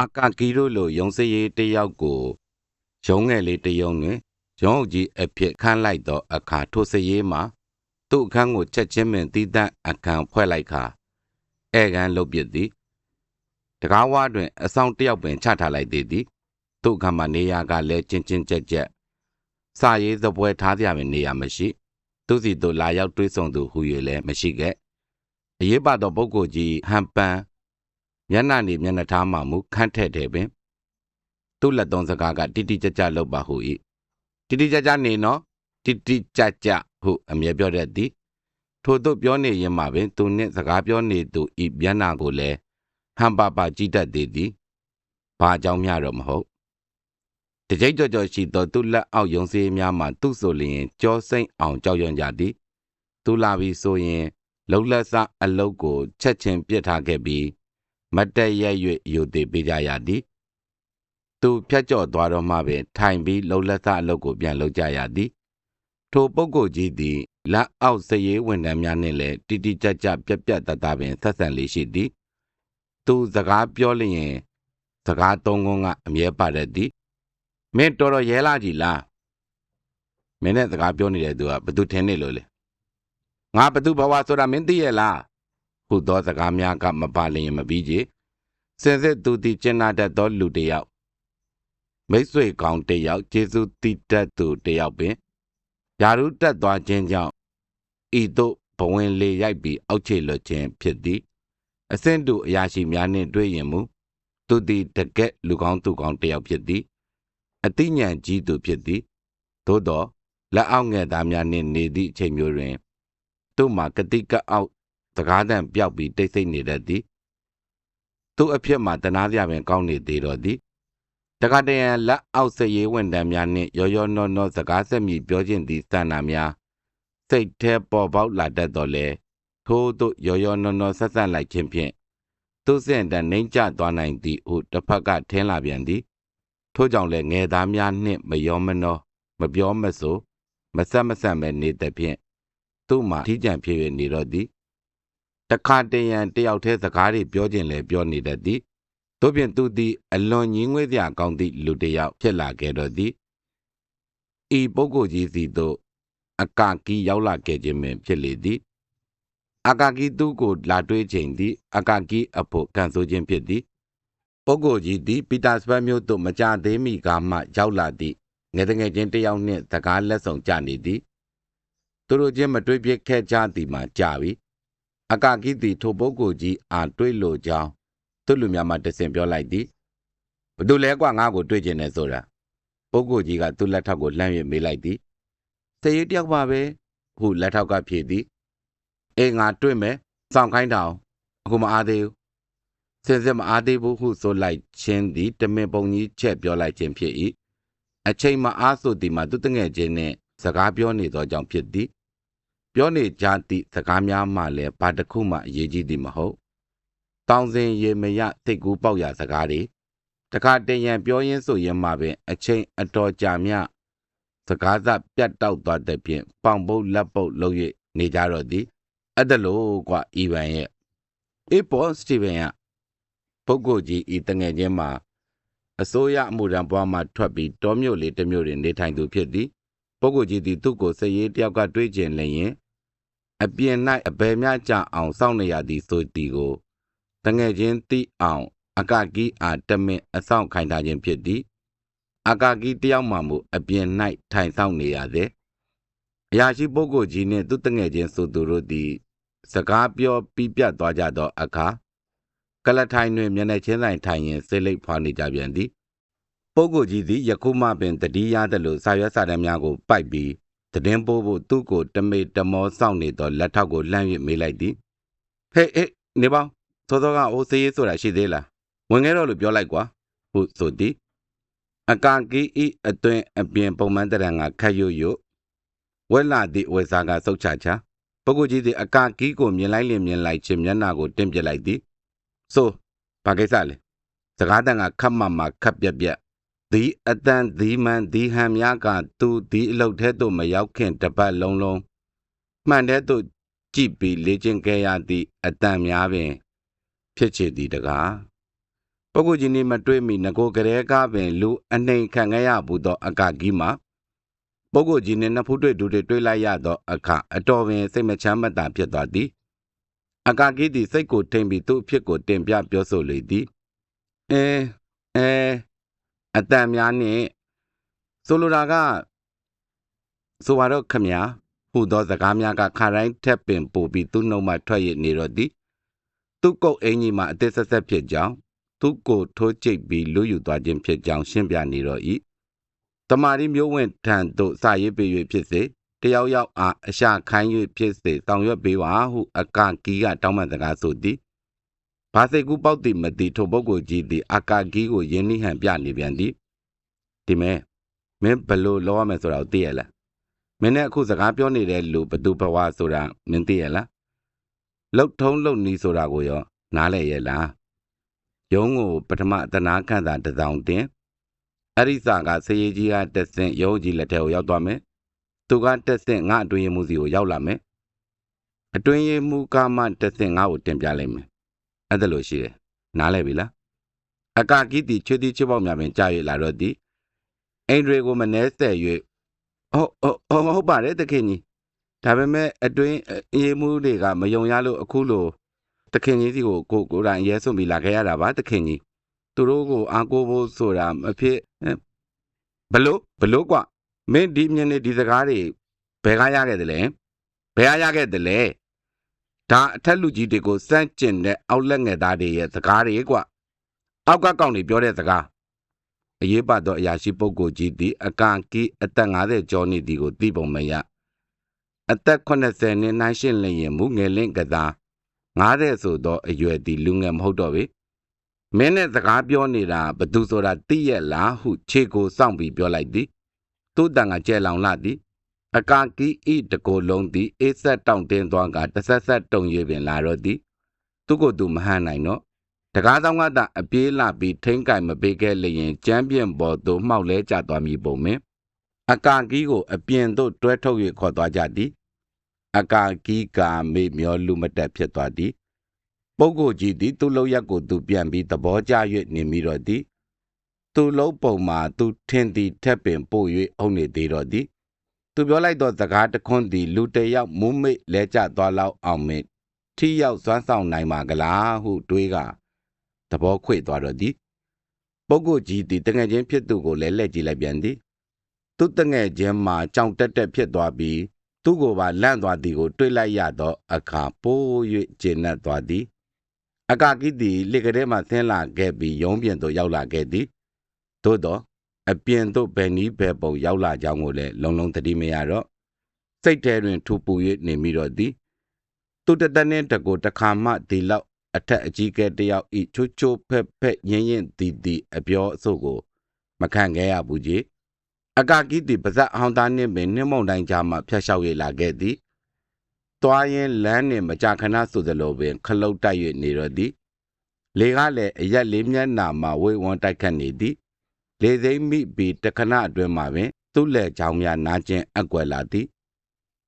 အာကာကီတို့လိုရုံစရေးတယောက်ကိုရုံးငယ်လေးတယုံတွင်ရုံးအုပ်ကြီးအဖြစ်ခန့်လိုက်သောအခါထိုစရေးမှာသူ့အခန်းကိုချက်ချင်းပင်တီးတန့်အခန်းဖွဲ့လိုက်ခါဧကန်လုတ်ပစ်သည်တကားဝါတွင်အဆောင်တယောက်ပင်ချထားလိုက်သေးသည်သူ့အခန်းမှာနေရာကလည်းချင်းချင်းကြက်ကြက်စာရေးသပွဲထားကြပင်နေရာမရှိ သူစီတို့လာရောက်တွေးဆုံသူဟူ၍လည်းမရှိခဲ့အရေးပါသောပုဂ္ဂိုလ်ကြီးဟန်ပန် မျက်နှာနေမျက်နှာထားမှမူခန့်ထက်တယ်ပင်သူ့လက်သုံးစကားကတိတိကျကျလောက်ပါဟု၏တိတိကျကျနေနော်တိတိကျကျဟုအမြဲပြောတတ်သည်ထို့သို့ပြောနေရင်မှပင်သူနှင့်စကားပြောနေသူဤမျက်နှာကိုလည်းဟန်ပါပါကြည့်တတ်သေးသည်ဘာကြောင့်မျှတော့မဟုတ်တကြိတ်ကြော်ကြော်ရှိသောသူ့လက်အောက်ယုံစည်းများမှသူ့ဆိုလျင်ကြောစိမ့်အောင်ကြောက်ရွံ့ကြသည်သူလာပြီးဆိုရင်လုံလက်စအလုတ်ကိုချက်ချင်းပြစ်ထားခဲ့ပြီး မတ်တက်ရက်၍ယူသေးပေးကြရသည်သူဖြတ်ကျော်သွားတော့မှပင်ထိုင်ပြီးလုံလက်စအလုတ်ကိုပြန်လုပ်ကြရသည် ထိုပုဂ္ဂိုလ်ကြီးသည်လက်အောက်စရေးဝန်ထမ်းများနှင့်လည်းတိတိကျကျပြက်ပြက်တသားပင်ဆက်ဆံလေးရှိသည် သူစကားပြောလျင်စကားသုံးခုကအမြဲပါတတ်သည်မင်းတော်တော်ရဲလာကြည်လားမင်းနဲ့စကားပြောနေတဲ့သူကဘသူထင်နေလို့လဲငါဘသူဘဝဆိုတာမင်းသိရဲ့လား ဟုသောစကားများကမပါလျင်မပြီးကြစင်စစ်သူသည်ကျင်နာတတ်သောလူတစ်ယောက်မိတ်ဆွေကောင်းတစ်ယောက်ကျေးဇူးတည်တတ်သူတစ်ယောက်ပင်ယာရုတက်သွားခြင်းကြောင့်ဤသို့ဘဝင်လေရိုက်ပြီးအောက်ခြေလွတ်ခြင်းဖြစ်သည်အဆင့်တူအရာရှိများနှင့်တွေ့ရင်မူသူသည်တကက်လူကောင်းသူကောင်းတစ်ယောက်ဖြစ်သည်အသိဉာဏ်ကြီးသူဖြစ်သည်သို့သောလက်အောက်ငယ်သားများနှင့်နေသည့်အချိန်မျိုးတွင်သူ့မှာကတိကအောက် စကားတန်ပျောက်ပြီးတိတ်ဆိတ်နေတတ်သည်သူ့အဖြစ်မှာတနာစရာပင်ကောင်းနေသေးတော်သည်တခါတရံလက်အောက်စရေးဝန်တန်းများနှင့်ရောရောနောနောစကားဆက်မြည်ပြောခြင်းသည့်စံနာများစိတ်แท้ပေါ်ပေါက်လာတတ်တော်လဲထို့သို့ရောရောနောနောဆက်ဆက်လိုက်ခြင်းဖြင့်သူစင်တန်နှိမ့်ကျသွားနိုင်သည်ဟုတစ်ဖက်ကထင်းလာပြန်သည်ထို့ကြောင့်လည်းငယ်သားများနှင့်မယောမနောမပြောမဆိုမဆက်မဆက်ပဲနေသည်ဖြင့်သူ့မှာထိကြံဖြစ်၍နေတော့သည် တခါတရံတယောက်တည်းစကားတွေပြောခြင်းလည်းပြောနေတတ်သည်တို့ဖြင့်သူသည်အလွန်ကြီးငွေ့စရာကောင်းသည့်လူတစ်ယောက်ဖြစ်လာခဲ့တော့သည်ဤပုဂ္ဂိုလ်ကြီးစီသို့အကာကီရောက်လာခဲ့ခြင်းပင်ဖြစ်လေသည်အကာကီသူကိုလာတွေးချိန်သည်အကာကီအဖို့ကန်ဆိုခြင်းဖြစ်သည်ပုဂ္ဂိုလ်ကြီးသည်ပီတာစပတ်မြို့သို့မကြသေးမီကမှရောက်လာသည့်ငယ်တငယ်ချင်းတယောက်နှင့်စကားလက်ဆောင်ကြနေသည်သူတို့ချင်းမတွေးပြခဲ့ကြသည်မှာကြာပြီ အကာကီသည်ထိုပုဂ္ဂိုလ်ကြီးအားတွေးလိုကြောင်းသူ့လူများမှတဆင်ပြောလိုက်သည်ဘသူလဲကွာငါ့ကိုတွေးကျင်နေဆိုတာပုဂ္ဂိုလ်ကြီးကသူ့လက်ထောက်ကိုလှမ်း၍မေးလိုက်သည်တရေတယောက်ပါပဲဟုလက်ထောက်ကဖြေသည်အေးငါတွေ့မယ်စောင့်ခိုင်းတောင်အခုမအားသေးဘူးစင်စစ်မအားသေးဘူးဟုဆိုလိုက်ခြင်းသည်တမင်ပုံကြီးချက်ပြောလိုက်ခြင်းဖြစ်၏အချိန်မအားဆိုသည်မှာသူတငယ်ချင်းနှင့်စကားပြောနေသောကြောင့်ဖြစ်သည် ပြောနေကြသည့်စကားများမှလည်းဘာတစ်ခုမှအရေးကြီးသည်မဟုတ်တောင်စင်ရေမရစိတ်ကူးပေါက်ရစကားတွေတခါတရံပြောရင်းဆိုရင်မှပင် အချိန်အတော်ကြာမြစကားစပြတ်တောက်သွားတဲ့ဖြင့်ပေါင်ပုတ်လက်ပုတ်လုပ်၍နေကြတော့သည်အဲ့ဒါလို့ကွာအီဗန်ရဲ့အေးပေါ်စတီဗန်ကပုဂ္ဂိုလ်ကြီးဤတငယ်ချင်းမှာအစိုးရအမှုရန်ဘွားမှထွက်ပြီးတောမြို့လေးတစ်မြို့တွင်နေထိုင်သူဖြစ်သည်ပုဂ္ဂိုလ်ကြီးသည်သူ့ကိုစည်ရေးတယောက်ကတွေးကျင်လျင် အပြင်၌အဘယ်များကြအောင်စောင့်နေရသည်ဆိုသည်ကိုတငယ်ချင်းသိအောင်အကကီအားတမင်အဆောင်ခိုင်းထားခြင်းဖြစ်သည်အကကီတယောက်မှမူအပြင်၌ထိုင်ဆောင်နေရသည်အရာရှိပုဂ္ဂိုလ်ကြီးနှင့်သူတငယ်ချင်းဆိုသူတို့သည် စကားပြောပြီးပြတ်သွားကြသောအခါကလထိုင်တွင်မျက်နှာချင်းဆိုင်ထိုင်ရင်စိတ်လိပ်ဖွာနေကြပြန်သည်ပုဂ္ဂိုလ်ကြီးသည်ယခုမှပင်တတိယသလိုစာရွက်စာတမ်းများကိုပိုက်ပြီး တည်င်းပိုးဖို့သူ့ကိုတမေတမောစောင့်နေသောလက်ထောက်ကိုလှမ်း၍မေးလိုက်သည်ဟေးဟေးနေပေါင်းသောသောကအိုးစေးဆိုတာရှိသေးလားဝင်ခဲ့တော့လို့ပြောလိုက်ကွာဟုဆိုသည်အကာကီဤအတွင်အပြင်ပုံမှန်တရံကခတ်ရွရွဝက်လာသည့်ဝက်စားကစုတ်ချချပုဂ္ဂိုလ်ကြီးသည်အကာကီကိုမြင်လိုက်လင်မြင်လိုက်ခြင်းမျက်နှာကိုတင်းပြစ်လိုက်သည်ဆိုဘာကိစ္စလဲစကားတန်ကခတ်မှမှခတ်ပြက်ပြက် ဒီအတန်ဒီမန်ဒီဟံများကသူဒီအလုတ်ထဲသို့မရောက်ခင်တပတ်လုံးလုံးမှန်တဲ့သို့ကြည့်ပြီးလေ့ကျင့်ခဲ့ရသည့်အတန်များပင် ဖြစ်ချေသည်တကားပုဂ္ဂိုလ်ကြီးနေမတွေးမီငကိုကလေးကပင်လူအနှိမ်ခံခဲ့ရဘူးသောအကကြီးမှာပုဂ္ဂိုလ်ကြီးနေနှစ်ဖူးတွေ့ဒူတွေတွေးလိုက်ရသောအခါအတော်ပင်စိတ်မချမ်းမသာဖြစ်သွားသည်အကကြီးသည်စိတ်ကိုထိန်ပြီးသူ့အဖြစ်ကိုတင်ပြပြောဆိုလေသည်အဲအဲ အတန်များနှင့်ဆိုလိုတာကဆိုပါတော့ခမညာဟူသောစကားများကခါတိုင်းထက်ပင်ပို့ပြီးသူ့နှုတ်မှထွက်ရနေတော့သည်သူ့ကုတ်အင်ကြီးမှာအသက်ဆက်ဆက်ဖြစ်ကြောင်းသူ့ကိုထိုးကျိတ်ပြီးလူယူသွားခြင်းဖြစ်ကြောင်းရှင်းပြနေတော့၏တမာရီမျိုးဝင်ထံသို့စာရေးပေး၍ဖြစ်စေတယောက်ယောက်အားအရှာခိုင်း၍ဖြစ်စေဆောင်ရွက်ပေးပါဟုအကကီးကတောင်းပန်စကားဆိုသည် ဘာစိတ်ကူးပေါက်သည်မသိထိုပုဂ္ဂိုလ်ကြီးသည်အကာကီးကိုယင်းနှိဟန်ပြနေပြန်သည်ဒီမဲ့မင်းဘယ်လို့လောရမယ်ဆိုတာကိုသိရလားမင်းနဲ့အခုစကားပြောနေတဲ့လူဘသူဘဝဆိုတာမင်းသိရလားလှုပ်ထုံးလှုပ်နီးဆိုတာကိုရော နားလဲရဲ့လားရုံးကိုပထမတနာခန့်သာတစ်စောင်တင်အဲ့ဒီစာကဆေးရည်ကြီးကတက်ဆင့်ရုံးကြီးလက်ထဲကိုရောက်သွားမယ်သူကတက်ဆင့်ငါအတွင်းရမှုစီကိုရောက်လာမယ်အတွင်းရမှုကမှတက်ဆင့်ငါ့ကိုတင်ပြလိုက်မယ် အဲ့ဒါလို့ရှိတယ်နားလဲပြီလားအကာကီတီချွေးတီချွေးပေါက်များပင်ကြာ၍လာတော့သည်အိန္ဒြေကိုမနှဲဆက်၍ဟုတ်ဟုတ်ဟုတ်ပါတယ်တခင်ကြီးဒါပေမဲ့အတွင်းအေးမှုတွေကမယုံရလို့အခုလိုတခင်ကြီးစီကိုကိုကိုတိုင်ရဲဆွန်ပြီးလာခဲ့ရတာပါတခင်ကြီးသူတို့ကိုအားကိုးဖို့ဆိုတာမဖြစ်ဘလို့ဘလို့กว่าမင်းဒီမြင်နေဒီစကားတွေဘယ်ကရခဲ့တယ်လဲဘယ်ကရခဲ့တယ်လဲ ဒါအထက်လူကြီးတွေကိုစန့်ကျင်တဲ့အောက်လက်ငယ်သားတွေရဲ့စကားတွေကွာအောက်ကကောင်တွေပြောတဲ့စကားအရေးပါသောအရာရှိပုဂ္ဂိုလ်ကြီးသည်အကန့်ကီအသက်50ကျော်နေသည်ကိုသိပုံမရအသက်80နှစ်နှိုင်းရှင်လျင်မူငယ်လင့်ကစား90ဆိုသောအရွယ်သည်လူငယ်မဟုတ်တော့ပေမင်းနဲ့စကားပြောနေတာဘသူဆိုတာသိရလားဟုခြေကိုစောင့်ပြီးပြောလိုက်သည်သူ့တန်ကကျဲလောင်လာသည် အကာကီဤတကိုယ်လုံးသည်အေးဆက်တောင့်တင်းသွားကတဆက်ဆက်တုံ၍ပင်လာတော့သည်သူကိုယ်သူမဟန်နိုင်တော့တကားဆောင်ကသာအပြေးလာပြီးထိမ့်ကင်မပေးခဲ့လျင်ကျမ်းပြင့်ပေါ်သို့မှောက်လဲကျသွားမည်ပုံမင်းအကာကီကိုအပြင်သို့တွဲထုတ်၍ခေါ်သွားကြသည်အကာကီကမေမျောလူမတက်ဖြစ်သွားသည်ပုဂ္ဂိုလ်ကြီးသည်သူ့လောက်ရက်ကိုသူပြန်ပြီးသဘောကျ၍နေမိတော့သည်သူ့လုံးပုံမှာသူထင်သည်ထက်ပင်ပို့၍အုံနေသေးတော့သည် သူပြောလိုက်သောစကားတခွန်းသည်လူတယောက်မူးမိတ်လဲကျသွားလောက်အောင်မင်းထိရောက်စွမ်းဆောင်နိုင်မှာကလားဟုတွေးကသဘောခွေသွားတော့သည်ပုဂ္ဂိုလ်ကြီးသည်တငယ်ချင်းဖြစ်သူကိုလည်းလှည့်ကြည့်လိုက်ပြန်သည်သူတငယ်ချင်းမှာကြောင်တက်တက်ဖြစ်သွားပြီးသူ့ကိုပါလန့်သွားသည်ကို တွေးလိုက်ရသောအခါပိုး၍ကျဉ်တ်သွားသည်အကာကိသည်လက်ကလေးမှဆင်းလာခဲ့ပြီးရုံးပြင်သို့ရောက်လာခဲ့သည်သို့တော့ အပြင်သို့ဘယ်နည်းဘယ်ပုံရောက်လာကြောင်းကိုလည်းလုံလုံသတိမရတော့စိတ်ထဲတွင်ထူပူ၍နေမိတော့သည်သူတတနှင်းတကိုတခါမှဒီလောက်အထက်အကြီးကဲတယောက်ဤချိုးချိုးဖက်ဖက်ရင်းရင်တီတီအပြောအဆို့ကို မခံခဲ့ရဘူးကြီးအကာကီတီပါဇက်အောင်သားနှင့်ပင်နှင်းမုန်တိုင်းကြားမှဖျက်လျှောက်ရလာခဲ့သည်တွားရင်လမ်းနှင့်မကြာခဏဆိုသလိုပင် ခလုတ်တိုက်၍နေတော့သည်လေကလည်းအရက်လေးမျက်နှာမှာဝိဝန်းတိုက်ခတ်နေသည် လေသိမ်းမိပြီးတခဏအတွင်းမှာပင် သူ့လက်ချောင်းများနာကျင်အကွယ်လာသည်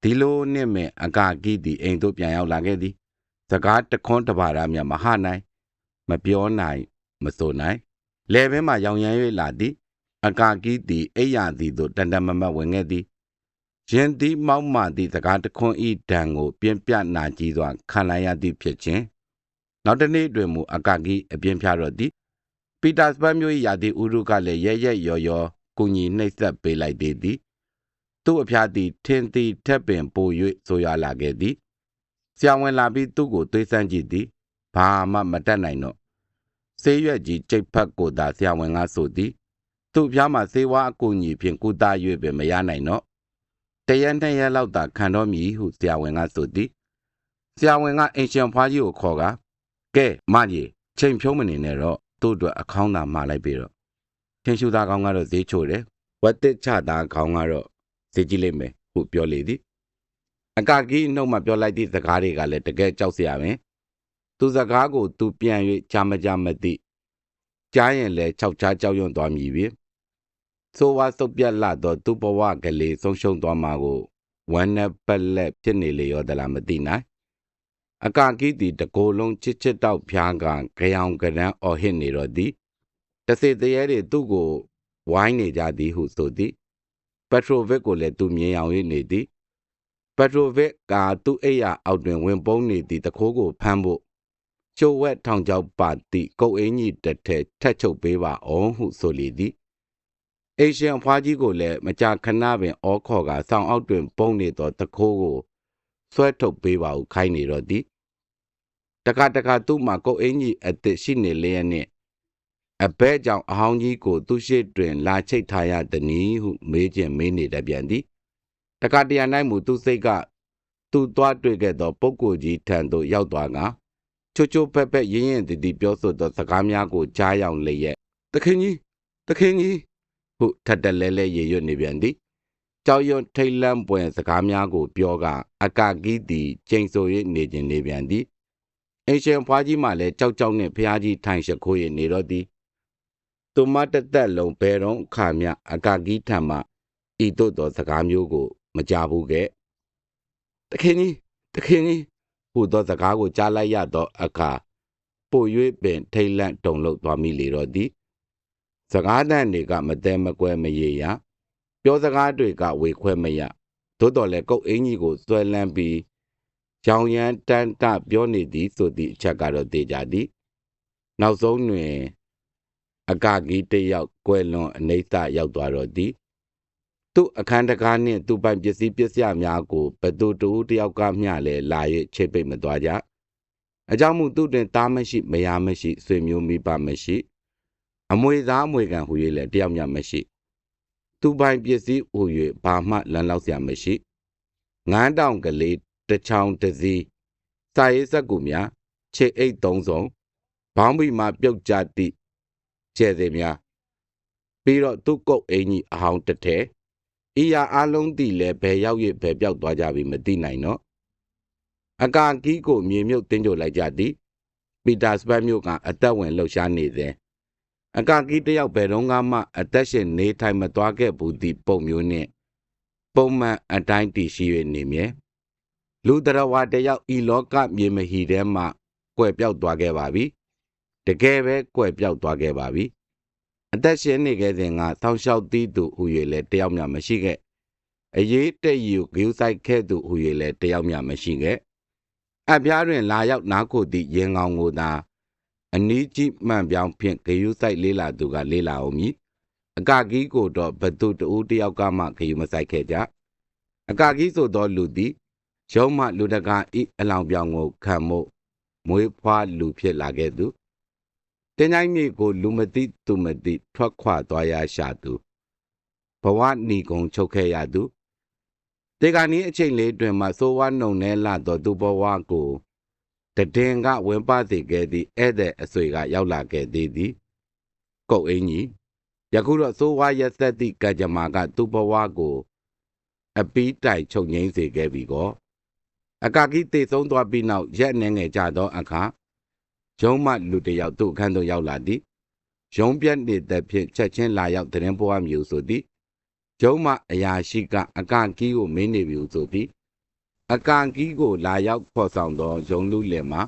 ဒီလိုနှင့်ပင်အကာကီသည်အိမ်သို့ပြန်ရောက်လာခဲ့သည်စကားတခွန်းတပါးရမြမဟနိုင် မပြောနိုင် မဆိုနိုင်လဲဘင်းမှာရောင်ရမ်း၍လာသည်အကာကီးသည်အိယာသည်သို့တန်တမမတ်ဝင်ခဲ့သည်ရင်သည်မောက်မှသည်စကားတခွန်းဤဒံကို ပြင်းပြနာကြီးစွာခံလိုက်ရသည်ဖြစ်ခြင်းနောက်တနေ့တွင်မူအကာကီးအပြင်းပြတော့သည် ပီတာစပတ်မြို့၏ယာတိဥရုကလည်းရဲရဲရော်ရော်ကိုညီနှိပ်ဆက်ပေးလိုက်သေးသည်သူ့အဖျားသည်ထင်းသည်ထက်ပင်ပို၍ဆိုရလာခဲ့သည်ဆရာဝန်လာပြီးသူ့ကိုသွေးဆန်းကြည့်သည်ဘာမှမတတ်နိုင်တော့ဆေးရွက်ကြီးကြိတ်ဖက်ကိုသာဆရာဝန်ကဆိုသည်သူ့ဖျားမှာဆေးဝါးအကူအညီဖြင့်ကုသ၍ပင်မရနိုင်တော့တရက်နှစ်ရက်လောက်သာခံတော့မည်ဟုဆရာဝန်ကဆိုသည်ဆရာဝန်ကအင်ရှင်ဖွားကြီးကိုခေါ်ကကဲမကြီးချိန်ဖြုံးမနေနဲ့တော့ သူ့အတွက်အခေါင်းသာမှာလိုက်ပြီးတော့ထင်ရှူသားကောင်းကတော့ဈေးချိုတယ်ဝတ်တစ်ချသားကောင်းကတော့ဈေးကြီးလိမ့်မယ်ဟုပြောလေသည်အကာကီနှုတ်မှပြောလိုက်သည့်စကားတွေကလည်းတကယ်ကြောက်စရာပဲသူစကားကိုသူပြန်၍ချာမကြမသိကြားရင်လည်းခြောက်ချားကြောက်ရွံ့သွားမည်ပြီဆိုဝါစုပ်ပြတ်လာတော့သူ့ဘဝကလေးဆုံးရှုံးသွားမှာကိုဝမ်းနဲ့ပက်လက်ဖြစ်နေလေရောသလားမသိနိုင် အကာကီးသည်တကိုယ်လုံးချစ်ချစ်တောက်ဖျားကကြောင်ကရန်အော်ဟစ်နေတော့သည်တစေတရေတွေသူ့ကိုဝိုင်းနေကြသည်ဟုဆိုသည်ပက်ထရိုဗစ်ကိုလည်းသူမြင်အောင်၍နေသည်ပက်ထရိုဗစ်ကသူ့အိယာအောက်တွင်ဝင်ပုန်းနေသည့်တခိုးကိုဖမ်းဖို့ကျိုးဝက်ထောင်ချောက်ပါသည့်ကုတ်အင်းကြီးတစ်ထက်ထက်ချုပ်ပေးပါအောင်ဟုဆိုလေသည်အေရှန်ဖွားကြီးကိုလည်းမကြာခဏပင်အောခေါ်ကဆောင်းအောက်တွင် ပုန်းနေသောတခိုးကိုဆွဲထုတ်ပေးပါဟုခိုင်းနေတော့သည် တခါတခါသူ့မှာကုတ်အင်းကြီးအစ်စ်ရှိနေလျက်နှင့်အဘဲကြောင့်အဟောင်းကြီးကိုသူ့ရှိတွင် လာချိတ်ထားရသည်နီဟုမေးခြင်းမေးနေတတ်ပြန်သည်တခါတရံ၌မူသူ့စိတ်ကသူသွားတွေ့ခဲ့သောပုဂ္ဂိုလ်ကြီးထံသို့ရောက်သွားကချိုချိုဖက်ဖက်ရင်းရင်တည်တည်ပြောဆိုသောစကားများကိုကြားရောက်လျက်သခင်ကြီးသခင်ကြီးဟုထပ်တလဲလဲရေရွတ်နေပြန်သည်ကြောက်ရွံ့ထိတ်လန့်ပွင့်စကားများကိုပြောကအကကီးသည်ကျိန်ဆို၍နေခြင်းနေပြန်သည် အင်ရှင်ဖွားကြီးမှလည်းကြောက်ကြောက်နှင့်ဖျားကြီးထိုင်ရှခိုး၍နေတော့သည်သူမတသက်လုံးဘယ်တော့အခါမျှအကကီးထံမှဤသို့သောစကားမျိုးကို မကြားဘူးကဲ့တခင်ကြီးတခင်ကြီးဟူသောစကားကိုကြားလိုက်ရသောအခါပို၍ပင်ထိတ်လန့်တုန်လှုပ်သွားမိလေတော့သည်စကားတန်တွေကမတဲမကွဲမရေရပြောစကားတွေကဝေခွဲမရသို့တော်လည်းကုတ်အင်းကြီးကိုဆွဲလန်းပြီး ကြောင်ရန်တန်တပြောနေသည်ဆိုသည့်အချက်ကတော့သိကြသည်နောက်ဆုံးတွင် အကကြီးတယောက်ကွယ်လွန်အနေဆရောက်သွားတော့သည်သူ့အခန်းတကားနှင့်သူ့ပိုင်ပစ္စည်းပစ္စယများကိုဘသူတူတယောက်ကမျှလဲလာ၍ချိတ်ပိတ်မသွားကြအကြောင်းမူသူ့တွင်သားမရှိမယားမရှိဆွေမျိုးမိဘမရှိ အမွေသားအမွေခံဟူ၍လည်းတယောက်မျှမရှိ သူပိုင်ပစ္စည်းဟူ၍ဘာမှလမ်းလောက်စရာမရှိငန်းတောင်ကလေး တစ်ချောင်းတစ်စီးစာရေးစက်ကူများခြေအိတ်သုံးစုံဘောင်းဘီမှာပြုတ်ကြသည့်ကျဲစေများပြီးတော့သူ့ကုတ်အင်ကြီးအဟောင်းတစ်ထဲဤရာအလုံးတည်လဲဘယ်ရောက်၍ဘယ်ပြောက်သွားကြပြီမသိနိုင်တော့အကာကီးကိုမြေမြုပ်တင်းကြိုလိုက်ကြသည်ပီတာစပတ်မြို့ကအသက်ဝင်လှုပ်ရှားနေစဉ်အကာကီးတယောက်ဘယ်တော့မှအသက်ရှင်နေထိုင်မသွားခဲ့ဘူးသည့်ပုံမျိုးနှင့်ပုံမှန်အတိုင်းတည်ရှိ၍နေမြဲ လူတရဝါတယောက်ဤလောကမြေမဟီထဲမှကွယ်ပြောက်သွားခဲ့ပါပြီတကယ်ပဲကွယ်ပြောက်သွားခဲ့ပါပြီအသက်ရှင်နေခဲ့စဉ်ကဆောင်းလျှောက်သီးသူဟူ၍လည်းတယောက်မျှမရှိခဲ့အရေးတက်ယူဂိူးဆိုင်ခဲ့သူဟူ၍လည်းတယောက်မျှမရှိခဲ့အပြားတွင်လာရောက်နားခိုသည့်ရင်ကောင်ကိုသာအနီးကြီးမှန်ပြောင်းဖြင့်ဂယုဆိုင်လေးလာသူကလေးလာအောင်မည်အကကီးကိုတော့ဘသူတူတယောက်ကမှဂယုမဆိုင်ခဲ့ကြအကကီးဆိုသောလူသည် ရုံးမှလူတကာဤအလောင်ပြောင်ကိုခံမို့မွေးဖွားလူဖြစ်လာခဲ့သူတင်းချိုင်းမြေကို လူမသိသူမသိထွက်ခွာသွားရရှာသူဘဝနီကုံချုပ်ခဲ့ရသူတေဂာနီအချိန်လေးတွင်မှစိုးဝါနှုံနေလာသောသူဘဝကိုတည်င်ကဝင်ပစေခဲ့သည့်ဧည့်သည်အဆွေကရောက်လာခဲ့သေးသည်ကုတ်အင်းကြီးယခုတော့စိုးဝါရက်သက်သည့်ကကြမ္မာကသူ့ဘဝကို အပီးတိုင်ချုပ်ငိမ့်စေခဲ့ပြီကော အကာကီတေဆုံးသွားပြီးနောက်ရက်နေငယ်ကြသောအခါရုံးမှလူတယောက်သူ့အခန်းသို့ရောက်လာသည်ရုံးပြက်နေတဲ့ဖြင့်ချက်ချင်းလာရောက်သတင်းပွားမျိုးဆိုသည်ရုံးမှအရာရှိက အကာကီကိုမင်းနေပြီဆိုသည်အကာကီကိုလာရောက်ဖော်ဆောင်သောရုံးလူလင်မှာ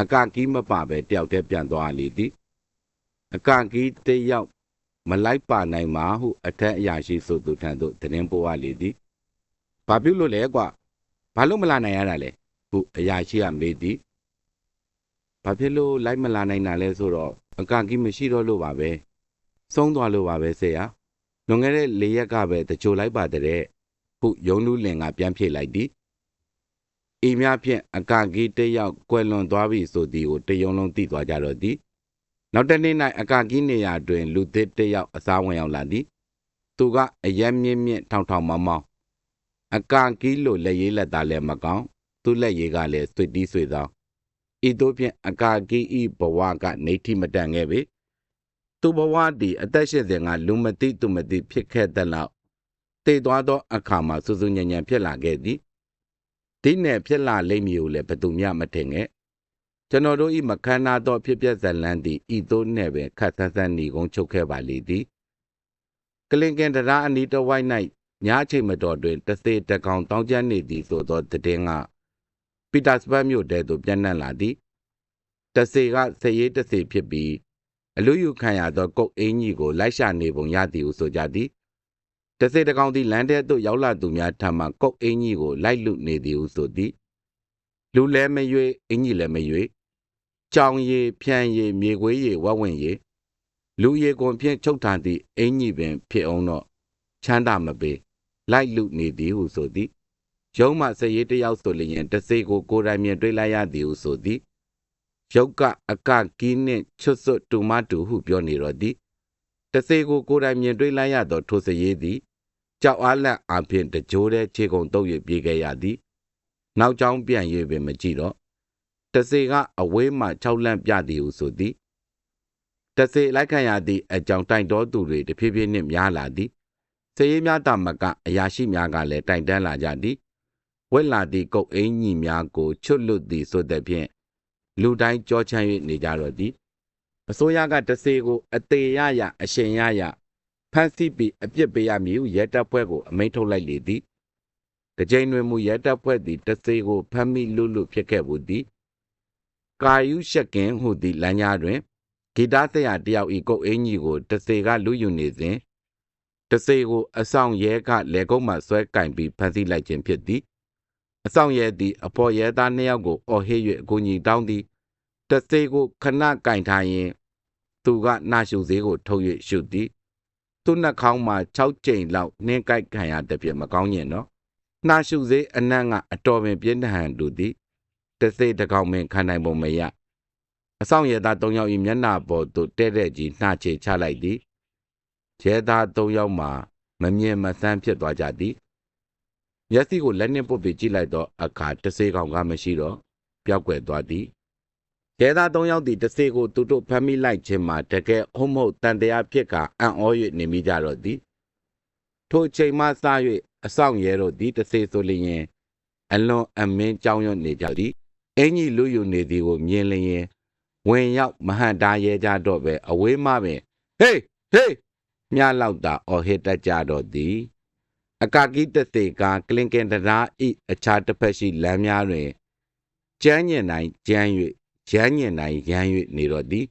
အကာကီမပါပဲတယောက်တည်းပြန်သွားလေသည်အကာကီတယောက်မလိုက်ပါနိုင်ပါဟုအထက်အရာရှိဆိုသူထံသို့သတင်းပို့ရလေသည်ဘာပြုလို့လဲကွာ ဘာလို့မလာနိုင်ရတာလဲဟုအရာရှိကမေးသည်ဘာဖြစ်လို့လိုက်မလာနိုင်တာလဲဆိုတော့အကကြီးမရှိတော့လို့ပါပဲဆုံးသွားလို့ပါပဲဆရာလွန်ခဲ့တဲ့၄ရက်ကပဲတကြိုလိုက်ပါတဲ့ဟုယုံလူလင်ကပြန်ဖြေလိုက်သည်အိမ်များဖြင့်အကကြီးတယောက်ကွယ်လွန်သွားပြီဆိုသည်ကိုတယုံလုံးသိသွားကြတော့သည်နောက်တနေ့၌အကကြီးနေရာတွင် လူသစ်တယောက်အစားဝင်ရောက်လာသည် သူကအရက်မြင့်မြင့်ထောင်ထောင်မောင်းမောင်း အကကီးလိုလက်ရေးလက်သားလည်းမကောင်းသူ့လက်ရေးကလည်းဆွေတီးဆွေသောဤတို့ဖြင့်အကာကီးဤဘဝကနေတိမတန်ခဲ့ပေသူဘဝတည်အသက်ရှင်စဉ်ကလူမသိသူမသိဖြစ်ခဲ့တဲ့လောက်တည်သွားသောအခါမှာစူးစူးညံ့ညံ့ဖြစ်လာခဲ့သည်ဒီနယ်ဖြစ်လာလိမ့်မည်ကိုလည်းဘသူမျှမထင်ခဲ့ကျွန်တော်တို့ဤမခန္ဓာသောဖြစ်ပျက်ဇလန်းသည်ဤသို့နဲ့ပင်ခတ်ဆန်းဆန်းနေကုန်ချုပ်ခဲ့ပါလေသည်ကလင်ကင်တရားအနီးတစ်ဝိုက်၌ ညအချိန်မတော်တွင်တသေးတကောင်တောင်းကျမ်းနေသည်ဆိုသောတည်င်းကပီတာစဘတ်မြို့တဲသို့ပြန်နှံ့လာသည်တဆေကစရေးတဆေဖြစ်ပြီးအလူယူခံရသောကုတ်အင်းကြီးကိုလိုက်ရှာနေပုံရသည်ဟုဆိုကြသည်တဆေတကောင်သည်လမ်းထဲသို့ရောက်လာသူများထံမှကုတ်အင်းကြီးကိုလိုက်လူနေသည်ဟုဆိုသည်လူလည်းမရွေအင်းကြီးလည်းမရွေကြောင်ရည်ဖြန်ရည်မြေခွေးရည်ဝက်ဝင်ရည်လူရည်ကွန်ဖြင့်ချုပ်ထားသည့်အင်းကြီးပင်ဖြစ်အောင်တော့ချမ်းသာမပေး လိုက်လူနေသည်ဟုဆိုသည်ရုံးမှစရေးတယောက်ဆိုလျင်တဆေကိုကိုယ်တိုင်မြင်တွေ့လိုက်ရသည်ဟုဆိုသည်ရုပ်ကအကကီးနှင့်ချွတ်စွတ်တူမတူဟုပြောနေတော့သည်တဆေကိုကိုယ်တိုင်မြင်တွေ့လိုက်ရသောထိုစရေးသည်ကြောက်အားလန့်အပြင်တကြိုးတဲ့ခြေကုံတုပ်၍ပြေးခဲ့ရသည်နောက်ကျောင်းပြန်၍ပင်မကြည့်တော့တဆေကအဝေးမှ၆လန့်ပြသည်ဟုဆိုသည်တဆေလိုက်ခံရသည့်အကြောင်းတိုင်တော်သူတွေတဖြည်းဖြည်းနှင့်များလာသည် စည်ရေးများတာမကအရာရှိများကလည်းတိုင်တန်းလာကြသည်ဝက်လာသည့်ကုတ်အင်းကြီးများကိုချွတ်လွတ်သည်ဆိုတဲ့ဖြင့်လူတိုင်းကြောချမ်း၍နေကြတော့သည်အစိုးရကတဆေကိုအသေးရရအရှင်ရရဖမ်းဆီးပြီးအပြစ်ပေးရမည်ဟုရဲတပ်ဖွဲ့ကိုအမိန့်ထုတ်လိုက်လေသည်တကြိမ်တွင်မူရဲတပ်ဖွဲ့သည်တဆေကိုဖမ်းမိလူလူဖြစ်ခဲ့ဘူးသည်ကာယုရှက်ကင်ဟုသည့်လမ်းကြားတွင်ဂီတသရာတယောက်ဤကုတ်အင်းကြီးကိုတဆေကလူယူနေစဉ် တဆေကိုအဆောင်ရဲကလေကုန်းမှဆွဲကင်ပြီးဖမ်းဆီးလိုက်ခြင်းဖြစ်သည်အဆောင်ရဲသည်အဖော်ရဲသားနှစ်ယောက်ကိုအော်ဟစ်၍အကူအညီတောင်းသည်တဆေကိုခဏကင်ထားရင်သူကနာရှုဈေးကိုထုတ်၍ရှုသည်သူ့နှာခေါင်းမှာ6ကြိမ်လောက်နှင်းကိုက်ခံရတဲ့ပြမကောင်းညင်တော့နှာရှုဈေးအနံ့ကအတော်ပင်ပြင်းထန်တူသည်တဆေတကောင်ပင်ခံနိုင်ပုံမရအဆောင်ရဲသား၃ယောက်၏မျက်နှာပေါ်သို့တဲ့တဲ့ကြီးနှာချေချလိုက်သည် ရဲသား၃ယောက်မှာ မမြင်မဆန်းဖြစ်သွားကြသည်မျက်စိကိုလက်နှင့်ပုတ်ပြီးကြည့်လိုက်တော့အခါတဆေကောင်ကမရှိတော့ပျောက်ကွယ်သွားသည်ရဲသား၃ယောက်သည်တဆေကိုသူတို့ဖမ်းမိလိုက်ခြင်းမှာတကယ်ဟုတ်မဟုတ်တန်တရားဖြစ်ကအံ့ဩ၍နေမိကြတော့သည်ထိုချိန်မှစ၍အဆောင်ရဲတို့သည်တဆေဆိုလျင်အလွန်အမင်းကြောင်းရွံ့နေကြသည်အင်ကြီးလူယူနေသည်ကိုမြင်လျင်ဝင်ရောက်မဟန်တားရဲကြတော့ပဲအဝေးမှပင်ဟေးဟေး မြလောက်တာအော်ဟစ်တတ်ကြတော့သည်အကာကီတသေကကလင်ကင်တရာဤအခြားတစ်ဖက်ရှိလမ်းများတွင်ကျမ်းညင်တိုင်းကျမ်း၍ရမ်းညင်တိုင်းရမ်း၍နေတော့သည်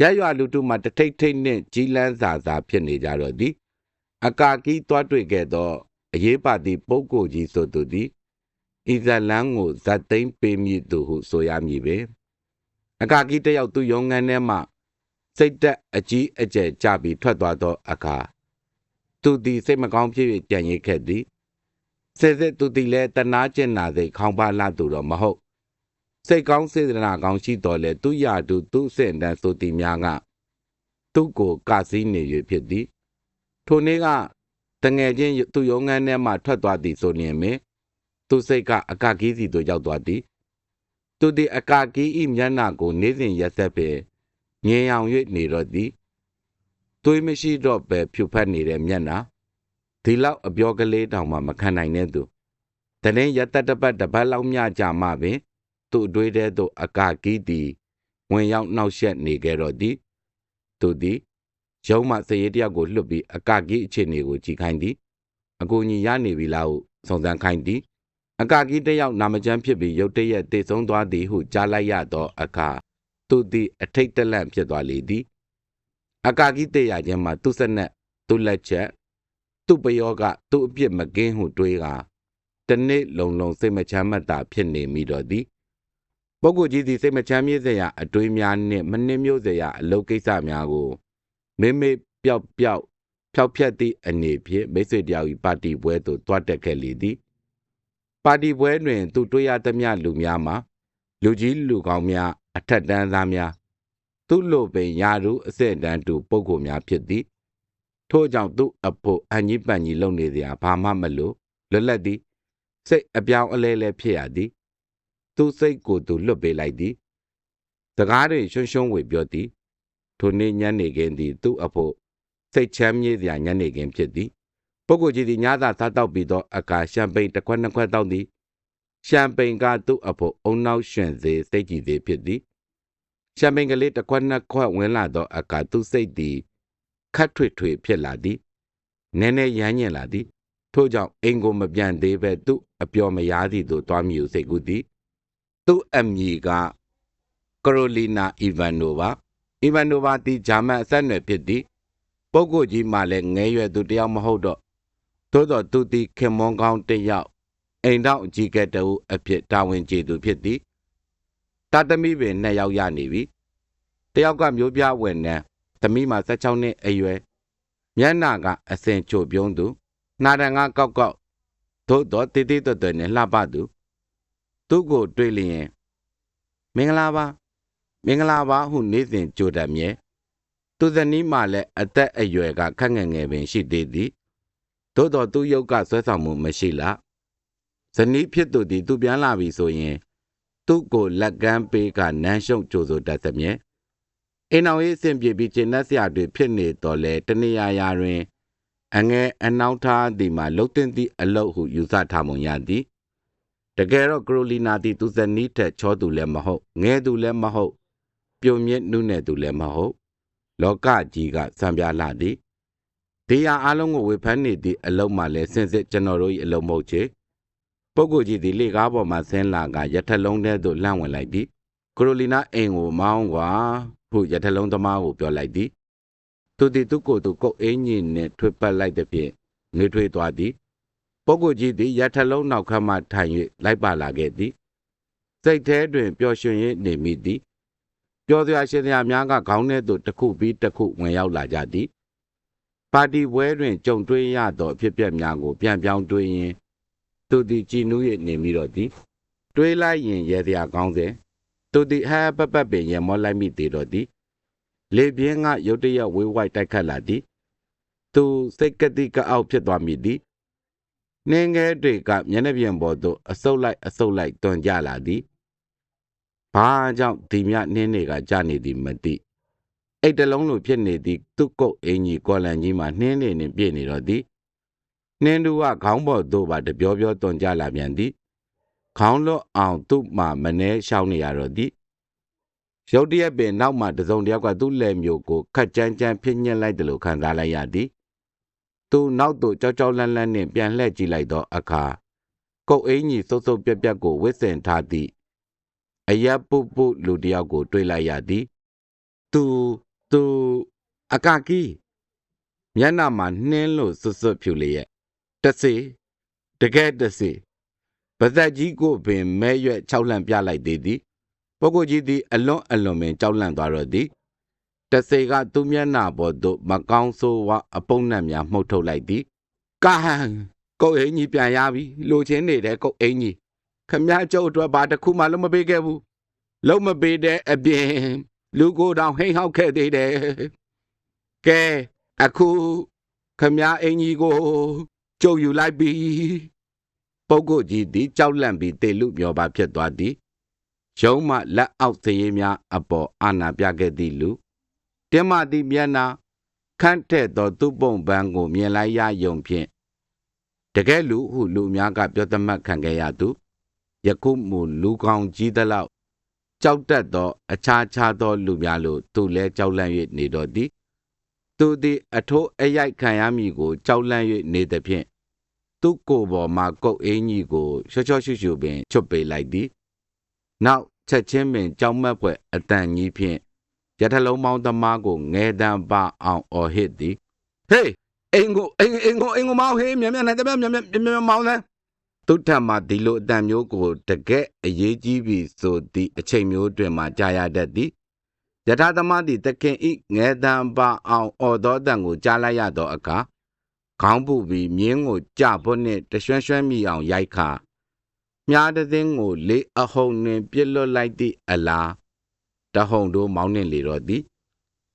ရရွာလူတုမှတထိတ်ထိတ်နှင့်ကြီးလန်းစာစာဖြစ်နေကြတော့သည်အကာကီသွားတွေ့ခဲ့သောအရေးပါသည့်ပုဂ္ဂိုလ်ကြီးဆိုသူသည်ဣဇလန်ကိုဇတ်သိမ်းပေးမည်သူဟုဆိုရမည်ပဲအကာကီတယောက်သူယုံငန်းထဲမှ စိတ်တက်အကြီးအကျယ်ကြပြီးထွက်သွားသောအခါသူသည်စိတ်မကောင်းဖြစ်၍ကြံ့ရိပ်ခဲ့သည်စေစစ်သူသည်လည်းတနာကျင်နာစိတ်ခေါင်းပါလာသူတော့မဟုတ်စိတ်ကောင်းစေတနာကောင်းရှိတော်လဲသူရာသူသူစင်တန်းဆိုသည်များကသူ့ကိုကစည်းနေ၍ဖြစ်သည်ထိုနေ့ကတငယ်ချင်းသူယုံငန်းထဲမှထွက်သွားသည်ဆိုရင်မင်းသူစိတ်ကအကကီးစီသို့ရောက်သွားသည်သူသည်အကာကီးဤမျက်နှာကို နေစဉ်ရက်ဆက်ပင် ငြင်အောင်၍နေတော့သည်သွေးမရှိတော့ပဲဖြူဖက်နေတဲ့မျက်နှာဒီလောက်အပြောကလေးတောင်မှမခံနိုင်တဲ့သူတရင်ရတတပတ်တပတ်လောက်မျှကြာမှပင် သူ့အတွေးထဲသို့အကာကီးသည်ဝင်ရောက်နှောက်ယှက်နေကြတော့သည်သူသည်ရုံးမှစရေးတယောက်ကိုလွတ်ပြီးအကာကီးအခြေအနေကိုကြည်ခိုင်းသည်အကူကြီးရနေပြီလားဟုစုံစမ်းခိုင်းသည်အကာကီတယောက်နာမကျန်းဖြစ်ပြီးရုတ်တရက်တည်ဆုံးသွားသည်ဟုကြားလိုက်ရသောအခါ သူသည်အထိတ်တလန့်ဖြစ်သွားလေသည်အကာကီတေရခြင်းမှာသူ့စနက်သူ့လက်ချက် သူ့ပယောကသူ့အပြစ်မကင်းဟုတွေးကာတနေ့လုံလုံစိတ်မချမ်းမသာဖြစ်နေမိတော့သည်ပုဂ္ဂိုလ်ကြီးသည်စိတ်မချမ်းမြေ့စရာအတွေးများနှင့်မနှင်းမျိုးစရာအလုပ်ကိစ္စများကိုမေမေပျောက်ပျောက်ဖြောက်ဖြက်သည့်အနေဖြင့်မိတ်ဆွေတယောက်၏ပါတီပွဲသို့တွားတက်ခဲ့လေသည်ပါတီပွဲတွင် သူတွေ့ရသမျှလူများမှာလူကြီးလူကောင်းများ အထက်တန်းသားများသူ့လိုပင်ယာရုအစစ်တန်းတူပုဂ္ဂိုလ်များဖြစ်သည်ထို့ကြောင့်သူ့အဖို့အန်ကြီးပန်ကြီးလုံနေစရာဘာမှမလိုလွတ်လပ်သည်စိတ်အပြောင်းအလဲလဲဖြစ်ရသည် သူစိတ်ကိုသူလွတ်ပေးလိုက်သည်စကားတွေရှုံရှုံဝေပြောသည်ထိုနေ့ညနေခင်းသည်သူ့အဖို့စိတ်ချမ်းမြေ့စရာညနေခင်းဖြစ်သည်ပုဂ္ဂိုလ်ကြီးသည်ညသာစားတောက်ပြီးသောအခါရှမ်ပိန်တစ်ခွက်နှစ်ခွက်တောက်သည် ရှမ်ပိန်ကသူ့အဖို့အုံနောက်ရှင်စေစိတ်ကြည်စေဖြစ်သည်ရှမ်ပိန်ကလေးတစ်ခွက်နှစ်ခွက်ဝင်လာသောအခါသူ့စိတ်သည်ခတ်ထွေထွေဖြစ်လာသည်နည်းနည်းရမ်းညင်လာသည်ထို့ကြောင့်အိမ်ကိုမပြန်သေးပဲသူ့အပျော်မရားသည်သို့တွားမြူစိတ်ကူးသည်သူ့အမည်ကကရိုလီနာအီဗန်နိုဗာအီဗန်နိုဗာသည်ဂျာမန်အဆက်အနွယ်ဖြစ်သည်ပုဂ္ဂိုလ်ကြီးမှလည်းငဲရွယ်သူတစ်ယောက်မဟုတ်တော့သို့တော့သူသည်ခင်မွန်ကောင်းတစ်ယောက် အိမ်တော့အကြီးကဲတအုပ်အဖြစ်တာဝန်ကျေသူဖြစ်သည်တာသမီပင်နှစ်ယောက်ရနေပြီတယောက်ကမျိုးပြဝင်နေသမီးမှာ16နှစ်အရွယ်မျက်နှာကအစင်ချိုပြုံးသူနှာတန်ကကောက်ကောက်သို့တော့တေးသေးတွတ်တွတ်နဲ့လှပသူသူ့ကိုတွေ့လျင်မင်္ဂလာပါမင်္ဂလာပါဟုနေ့စဉ်ကြိုတတ်မြဲသူဇနီးမှလည်းအသက်အရွယ်ကခက်ငယ်ငယ်ပင်ရှိသေးသည်သို့တော့သူ့ရုပ်ကဆွဲဆောင်မှုမရှိလား ဇနီးဖြစ်သူသည်သူပြန်လာပြီဆိုရင် သူ့ကိုလက်ကမ်းပေးကနန်းရှုံကြိုဆိုတတ်သမြဲအိမ်အောင်ရေးအဆင်ပြေပြီးကျင့်တတ်စရာတွေဖြစ်နေတော်လဲတနေရာရာတွင် အငယ်အနောက်ထားသည်မှာလှုပ်တင်သည့်အလုတ်ဟုယူဆထားမုံရသည်တကယ်တော့ကရိုလီနာသည်သူဇနီးထက်ချောသူလည်းမဟုတ်ငဲသူလည်းမဟုတ်ပြုံမြင့်နှုနဲ့သူလည်းမဟုတ်လောကကြီးကစံပြလာသည်ဒီဟာအလုံးကိုဝေဖန်နေသည့်အလုတ်မှလည်းစင်စစ်ကျွန်တော်တို့၏အလုတ်မဟုတ်ချေ ပုဂ္ဂိုလ်ကြီးသည်လေကားပေါ်မှဆင်းလာကရထလုံးထဲသို့လှမ်းဝင်လိုက်သည်ကရိုလီနာအိမ်ကိုမောင်းကွာဟုရထလုံးသမားကိုပြောလိုက်သည်သူသည်သူကိုယ်သူကုတ်အင်းကြီးနှင့်ထွေပတ်လိုက်သည်ဖြင့်နှွေးထွေးသွားသည်ပုဂ္ဂိုလ်ကြီးသည်ရထလုံးနောက်ခမ်းမှထိုင်၍လိုက်ပါလာခဲ့သည်စိတ်ထဲတွင်ပျော်ရွှင်၍နေမိသည်ပျော်စရာရှင်စရာများကခေါင်းထဲသို့တစ်ခုပြီးတစ်ခုဝင်ရောက်လာကြသည်ပါတီပွဲတွင်ကြုံတွေ့ရသောအဖြစ်အပျက်များကိုပြန်ပြောင်းတွေးရင်း သူသည်ကြည်နူး၍နေမိတော့သည်တွေးလိုက်ရင်ရဲစရာကောင်းစေသူသည်ဟဲပပပင်ရမောလိုက်မိသေးတော့သည်လေပြင်းကရုတ်တရက်ဝေးဝိုက်တိုက်ခတ်လာသည်သူစိတ်ကတိကအောက်ဖြစ်သွားမိသည်နှင်းငယ်တွေကမျက်နှာပြင်ပေါ်သို့အဆုပ်လိုက်အဆုပ်လိုက်တွန်ကြလာသည်ဘာကြောင့်ဒီမြနှင်းတွေကကြာနေသည်မသိအိတ်တလုံးလိုဖြစ်နေသည့်သူ့ကုတ်အင်ကြီးကော်လန်ကြီးမှာနှင်းနေနေပြည့်နေတော့သည် နှင်းတူကခေါင်းပေါ်သို့ပါတပြောပြောတွန်ကြလာပြန်သည်ခေါင်းလွတ်အောင်သူ့မှာမနှဲရှောင်းနေရတော့သည်ရုတ်တရက်ပင်နောက်မှတစုံတယောက်ကသူ့လက်မျိုးကိုခတ်ကြမ်းကြမ်းဖြစ်ညက်လိုက်တယ်လို့ခံစားလိုက်ရသည်သူနောက်သို့ကြောက်ကြောက်လန့်လန့်နှင့်ပြန်လှည့်ကြည့်လိုက်သောအခါကုတ်အင်းကြီးစုပ်စုပ်ပြက်ပြက်ကိုဝစ်စင်ထားသည့်အရက်ပုပုလူတယောက်ကို တွေ့လိုက်ရသည်သူသူအကကီမျက်နှာမှာနှင်းလို့စွတ်စွတ်ဖြူလျက် တစေတကယ်တစေပါဇက်ကြီးကိုပင်မဲရွက်ခြောက်လှန့်ပြလိုက်သေးသည်ပုဂ္ဂိုလ်ကြီးသည်အလွန်အလွန်ပင်ကြောက်လန့်သွားတော့သည်တစေကသူ့မျက်နှာပေါ်သို့မကောင်းဆိုးဝအပုပ်နှံ့များမှုတ်ထုတ်လိုက်သည်ကာဟန်ကုတ်အင်းကြီးပြန်ရပြီလိုချင်းနေတဲ့ကုတ်အင်းကြီးခမည်းကျုပ်အတွက်ဘာတစ်ခုမှလုံးမပေးခဲ့ဘူးလုံးမပေးတဲ့အပြင်လူကိုယ်တောင်ဟိမ့်ဟောက်ခဲ့သေးတယ်ကဲအခုခမည်းအင်းကြီးကို ကျုပ်ယူလိုက်ပြီပုဂ္ဂိုလ်ကြီးသည်ကြောက်လန့်ပြီးတေလူမျောပါဖြစ်သွားသည်ရုံးမှလက်အောက်စရေးများအပေါ်အာနာပြခဲ့သည့်လူတင်းမသည့်မျက်နှာခန့်တဲ့သောသူ့ပုံပန်းကိုမြင်လိုက်ရယုံဖြင့်တကယ်လူဟုလူများကပြောသမတ်ခံခဲ့ရသူယခုမူလူကောင်ကြီးသလောက်ကြောက်တတ်သော အခြားခြားသောလူများလိုသူလည်းကြောက်လန့်၍နေတော်သည် သူသည်အထိုးအရိုက်ခံရမည်ကိုကြောက်လန့်၍နေသည်ဖြင့်သူ့ကိုယ်ပေါ်မှကုတ်အင်းကြီးကိုချောချောရှုရှုပင်ချွတ်ပေးလိုက်သည်နောက်ချက်ချင်းပင်ကြောက်မက်ဖွယ်အတန်ကြီးဖြင့်ရထလုံးမောင်းသမားကိုငဲတန်းပအောင်အော်ဟစ်သည်ဟေးအင်ကိုအင်အင်ကိုအင်ကိုမောင်းဟေးမြန်မြန်နဲ့တမြန်မြန်မြန်မြန်မောင်းလဲသူထက်မှဒီလိုအတန်မျိုးကိုတကက်အရေးကြီးပြီဆိုသည့်အချိန်မျိုးတွင်မှကြာရတတ်သည် ယထာသမားသည်တခင်ဤငဲတန်းပအောင်အော်သောအတန်ကိုကြားလိုက်ရသောအခါခေါင်းပူပြီးမြင်းကိုကြဖို့နှင့်တရွှဲရွှဲမိအောင်ရိုက်ခါမြားတဲ့င်းကိုလေးအဟုန်နှင့်ပြစ်လွတ်လိုက်သည့်အလားတဟုန်တို့မောင်းနှင်လေတော့သည်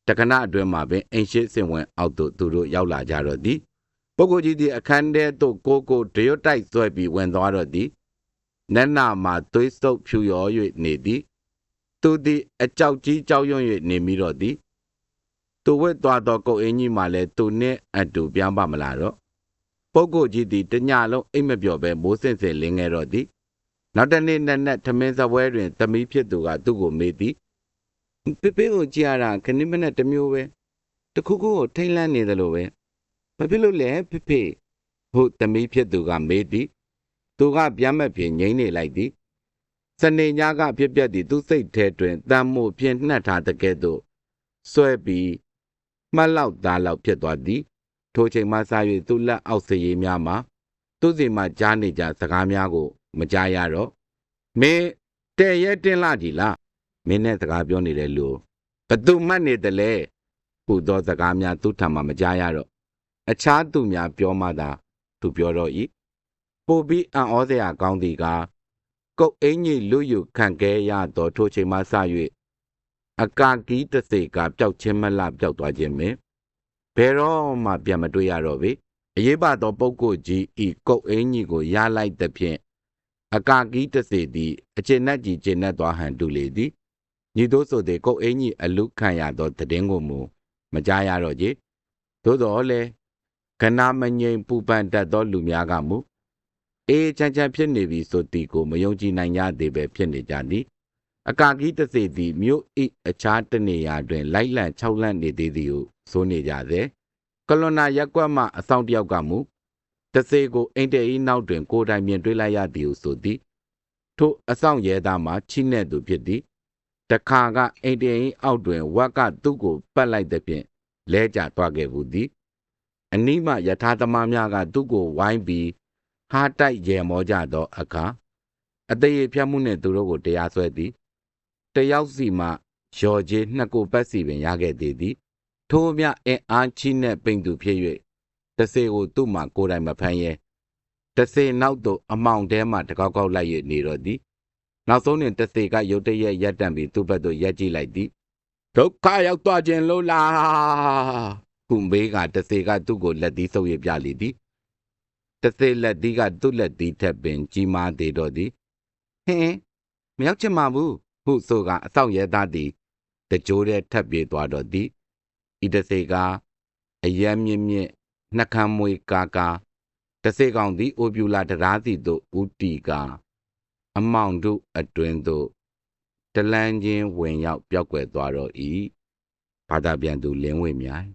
တခဏအတွင်းမှာပင်အင်ရှိစင်ဝင်အောက်သို့သူတို့ရောက်လာကြတော့သည်ပုဂ္ဂိုလ်ကြီးသည်အခန်းထဲသို့ကိုကိုတရွတ်တိုက်ဆွဲပြီးဝင်သွားတော့သည်နက်နာမှာသွေးစုပ်ဖြူရော၍နေသည် သူသည်အကြောက်ကြီးကြောက်ရွံ့၍နေမိတော့သည်သူဝတ်သွားသောကုတ်အင်းကြီးမှလည်းသူနှင့်အတူပြန်ပါမလာတော့ပုဂ္ဂိုလ်ကြီးသည်တညလုံးအိမ်မပြော့ပဲမိုးစင်စင်လင်းခဲ့တော့သည်နောက်တနေ့နက်နက်ထမင်းစပွဲတွင်သမီးဖြစ်သူကသူ့ကိုမေးသည်ပေပေကိုကြည့်ရတာခဏမနဲ့တစ်မျိုးပဲတခုခုကိုထိတ်လန့်နေတယ်လို့ပဲဘာဖြစ်လို့လဲဖေဖေဟုတ်သမီးဖြစ်သူကမေးသည်သူကပြန်မဲ့ဖြေငိမ့်နေလိုက်သည် စနေညကဖြစ်ပျက်သည့်သူစိတ်ထဲတွင်တမ်းမို့ဖြင့်နှက်ထားတဲ့ကဲ့သို့ဆွဲပြီးမှတ်လောက်သားလောက်ဖြစ်သွားသည်ထိုချိန်မှစ၍သူလက်အောက်စရေးများမှာသူစီမှကြားနေကြစကားများကို မကြားရတော့မင်းတဲ့ရဲတင်းလာကြီးလားမင်းနဲ့စကားပြောနေတဲ့လူဘသူမှတ်နေတယ်လဲဟူသောစကားများသူ့ထံမှမကြားရတော့အခြားသူများပြောမှသာ သူပြောတော့၏ပို့ပြီးအံ့ဩစရာကောင်းသည်ကား ကုတ်အင်းကြီးလူယူခံခဲ့ရသောထိုချိန်မှစ၍အကာကီးတစေကပျောက်ချင်းမလပျောက်သွားခြင်းပင်ဘယ်တော့မှပြန်မတွေ့ရတော့ပေအရေးပါသောပုဂ္ဂိုလ်ကြီးဤကုတ်အင်းကြီးကိုရလိုက်သဖြင့်အကာကီးတစေသည်အကျဉ်းနဲ့ကြီးကျဉ်းနဲ့သွားဟန်တူလေသည်ညီတို့ဆိုသည်ကုတ်အင်းကြီးအလုခံရသောတည်င်းကိုမူမကြားရတော့ကြသို့တော်လည်းကနာမငိမ်ပူပန်တတ်သောလူများကမူ အေးချမ်းချမ်းဖြစ်နေပြီဆိုသည်ကိုမယုံကြည်နိုင်ကြသေးပဲဖြစ်နေကြသည်အကာကီးတစေသည်မြို့ဤအခြားတနေရာတွင် လိုက်လံ၆လန့်နေသေးသည်ဟုဆိုနေကြစေကလွန်နာရက်ကွက်မှအဆောင်တယောက်ကမူတစေကိုအိမ်တဲဤနောက်တွင် ကိုယ်တိုင်မြင်တွေ့လိုက်ရသည်ဟုဆိုသည်ထိုအဆောင်ရဲသားမှချိနေသူဖြစ်သည်တခါကအိမ်တဲဤအောက်တွင်ဝက်ကသူ့ကိုပတ်လိုက်သည်ဖြင့်လဲကျသွားခဲ့ဘူးသည်အနီးမှယထာသမားများကသူ့ကိုဝိုင်းပြီး ဟားတိုက်ရေမောကြသောအခါအသေးရဖြတ်မှုနှင့်သူတို့ကိုတရားစွဲသည်တယောက်စီမှရော်ကြီးနှစ်ကိုပတ်စီပင်ရခဲ့သေးသည် ထို့မြအင်အားကြီးနှင့်ပိန်သူဖြစ်၍တစေကိုသူ့မှကိုယ်တိုင်မဖမ်းရဲတစေနောက်သို့အမောင်ထဲမှတကောက်ကောက်လိုက်၍နေတော့သည်နောက်ဆုံးတွင်တစေကရုတ်တရက်ရက်တန့်ပြီးသူ့ဘက်သို့ရက်ကြည့်လိုက်သည်ဒုက္ခရောက်သွားခြင်းလို့လားကုမေးကတစေကသူ့ကိုလက်သီးဆုပ်ရပြလေသည် တသေးလက်သီးကသူ့လက်သီးထက်ပင် ကြီးမားသေးတော့သည်ဟင်းမရောက်ချင်ပါဘူးဟုဆိုကအဆောက်ရဲသားသည်တကြိုးတဲ့ထပ်ပြေးသွားတော့သည်ဤတစေကအယမ်းမြင့်မြင့်နှကမ်းမွေကာကာတစေကောင်သည်အိုပြူလာတရားစီသို့ဥတီကအမောင်တို့အတွင်သို့တလန်းချင်းဝင်ရောက်ပြောက်ွယ်သွားတော့၏ဘာသာပြန်သူလင်းဝေမြိုင်